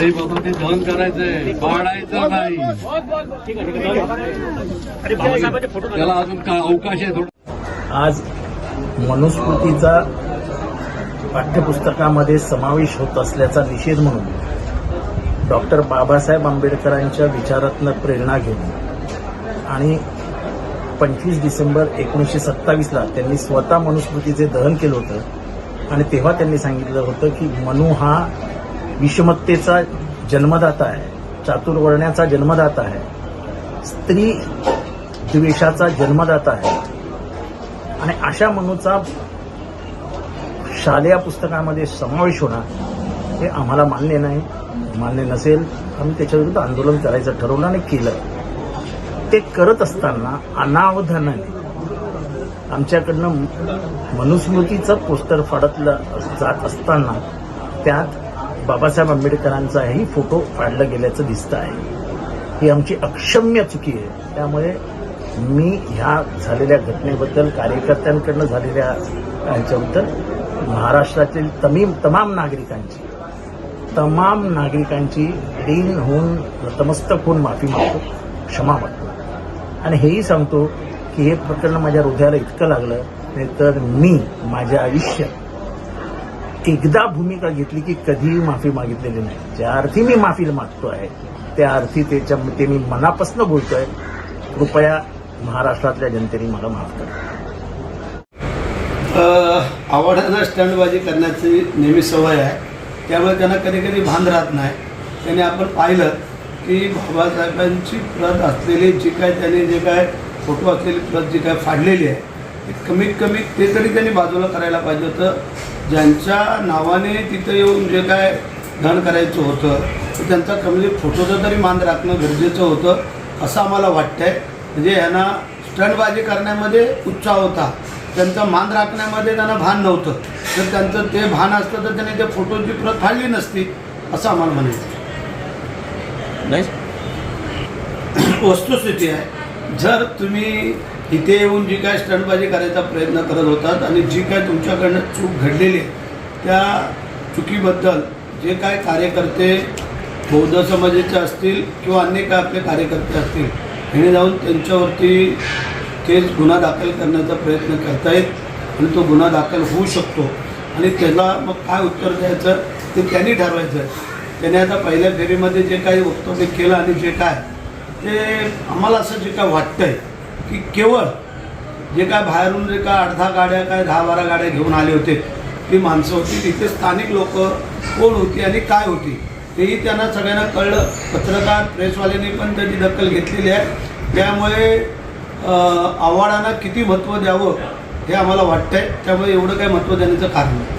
ते दहन करायचंय. पाडायचं नाही. त्याला अजून अवकाश आहे थोडं. आज मनुस्मृतीचा पाठ्यपुस्तकामध्ये समावेश होत असल्याचा निषेध म्हणून डॉक्टर बाबासाहेब आंबेडकरांच्या विचारातनं प्रेरणा घेऊन आणि पंचवीस डिसेंबर एकोणीसशे सत्तावीसला त्यांनी स्वतः मनुस्मृतीचे दहन केलं होतं. आणि तेव्हा त्यांनी सांगितलं होतं की मनु हा विषमत्तेचा जन्मदाता आहे. चातुर्वर्ण्याचा जन्मदाता आहे. स्त्री द्वेषाचा जन्मदाता आहे. आणि अशा मनूचा शालेय पुस्तकामध्ये समावेश होणं हे आम्हाला मान्य नाही. मान्य नसेल आम्ही त्याच्याविरुद्ध आंदोलन करायचं ठरवलं आणि केलं. ते करत असताना अनावधानाने आमच्याकडनं मनुस्मृतीचं पोस्टर फाडतलं जात असताना त्यात बाबासाहेब आंबेडकरांचाही फोटो फाडला गेल्याचं दिसतं आहे. ही आमची अक्षम्य चुकी आहे. त्यामुळे मी ह्या झालेल्या घटनेबद्दल कार्यकर्त्यांकडनं झालेल्या यांच्याबद्दल महाराष्ट्रातील तमीम तमाम नागरिकांची तमाम नागरिकांची ऋण होऊन नतमस्तक होऊन माफी मागतो क्षमा मागतो. आणि हेही सांगतो की हे प्रकरण माझ्या हृदयाला इतकं लागलं नाही तर मी माझ्या आयुष्यात एकदा भूमिका घेतली की कधीही माफी मागितलेली नाही. ज्या अर्थी मी माफी मागतो आहे त्या अर्थी त्याच्या ते मी मनापासून बोलतोय. कृपया महाराष्ट्रातल्या जनतेने मला माफ करा. आवडांना स्टंडबाजी करण्याची नेहमी सवय आहे. त्यामुळे त्यांना कधी कधी भान राहत नाही. त्याने आपण पाहिलं की बाबासाहेबांची प्रत असलेली जी काय त्याने जे काय फोटो असलेली प्रत जी काय फाडलेली आहे ती कमीत कमी ते तरी त्यांनी बाजूला करायला पाहिजे होतं. ज्यांच्या नावाने तिथं येऊन जे काय धन करायचं होतं तर त्यांचा कमी फोटोचा तरी मान राखणं गरजेचं होतं असं आम्हाला वाटतंय. म्हणजे यांना स्टंटबाजी करण्यामध्ये उत्साह होता. त्यांचा मान राखण्यामध्ये त्यांना भान नव्हतं. जर त्यांचं ते भान असतं तर त्याने त्या फोटोची प्रत फाडली नसती असं आम्हाला म्हणायचं वस्तुस्थिती आहे. जर तुम्ही इथे येऊन जी काय स्टंटबाजी करायचा प्रयत्न करत होतात आणि जी काय तुमच्याकडनं चूक घडलेली आहे त्या चुकीबद्दल जे काय कार्यकर्ते बौद्ध समाजाचे असतील किंवा अन्य काय आपले कार्यकर्ते असतील ह्याने जाऊन त्यांच्यावरती तेच गुन्हा दाखल करण्याचा प्रयत्न करतायत आणि तो गुन्हा दाखल होऊ शकतो. आणि त्याला मग काय उत्तर द्यायचं ते त्यांनी ठरवायचं. त्याने आता पहिल्या फेरीमध्ये जे काही वक्तव्य केलं आणि जे काय ते आम्हाला असं जे काय वाटतंय की केवळ जे काय बाहेरून जे काय अर्धा गाड्या काय दहा बारा गाड्या घेऊन आले होते ती माणसं होती तिथे स्थानिक लोक कोण होती आणि काय होती तेही त्यांना सगळ्यांना कळलं. पत्रकार प्रेसवाल्यांनी पण त्याची दखल घेतलेली आहे. त्यामुळे आव्हाडांना किती महत्त्व द्यावं हे आम्हाला वाटतंय. त्यामुळे एवढं काही महत्त्व देण्याचं कारण नाही.